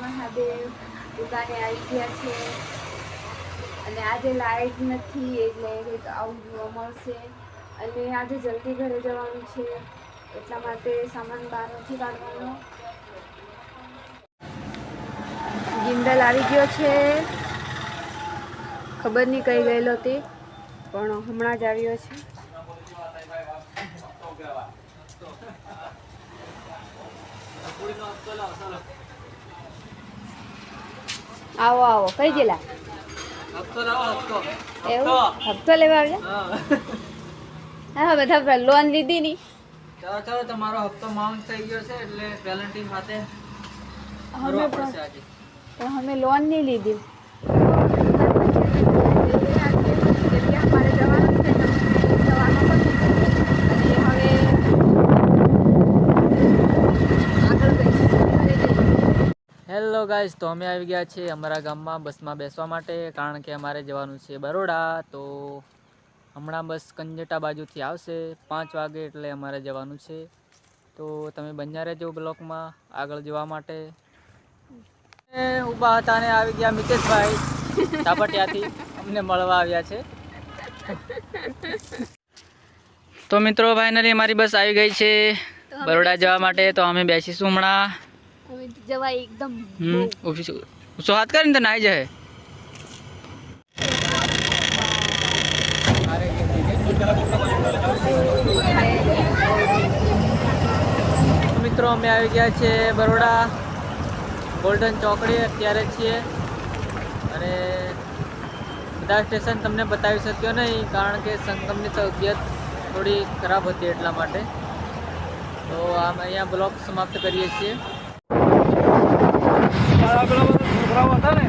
મહાદેવ. દુકાને આવી ગયા છે. અને આજે લાઇટ નથી, એટલે કંઈક આવું જોવા મળશે. અને આજે જલ્દી ઘરે જવાનું છે, એટલા માટે સામાન બહાર નથી કાઢવાનો. ગિંડલ આવી ગયો છે. ખબર નહીં કઈ ગયેલો તે, પણ હમણાં જ આવ્યો છે. આવો આવો. કઈ ગયેલા? હપ્તો એવું? હપ્તો. લેવા આવ્યા? હા. બધા લોન લીધી ની. ચાલો ચાલો તમારો હપ્તો માઉન્ટ થઈ ગયો છે એટલે અમે આજે. પણ અમે લોન નહીં લીધી અમારે જવાનું છે તમને જવાનું પણ અને હવે આગળ જઈશું ઘરે જઈશું હેલો ગાઈઝ તો અમે આવી ગયા છીએ અમારા ગામમાં બસમાં બેસવા માટે કારણ કે અમારે જવાનું છે બરોડા. તો હમણાં બસ કંજટા બાજુથી આવશે પાંચ વાગે એટલે અમારે જવાનું છે. તો તમે બન્યા રહેજો બ્લોકમાં આગળ જવા માટે. ઊભા હતા ને આવી ગયા મિતેશભાઈ. સાપટિયાથી અમને મળવા આવ્યા છે. તો મિત્રો ફાઇનલી અમારી બસ આવી ગઈ છે બરોડા જવા માટે. તો અમે બેસીશું હમણાં. હવે જવાય એકદમ. હમ ઓફિસ સો હાથ કરીને તો નાઈ જાય મિત્રો અમે આવી ગયા છે બરોડા. ગોલ્ડન ચોકડી અત્યારે છીએ. અને બધા સ્ટેશન તમને બતાવી શક્યો નહીં કારણ કે સંગમની તબિયત થોડી ખરાબ હતી એટલા માટે. તો આમ અહીંયા બ્લોગ સમાપ્ત કરીએ છીએ. ઘણા બધા છોકરાઓ હતા ને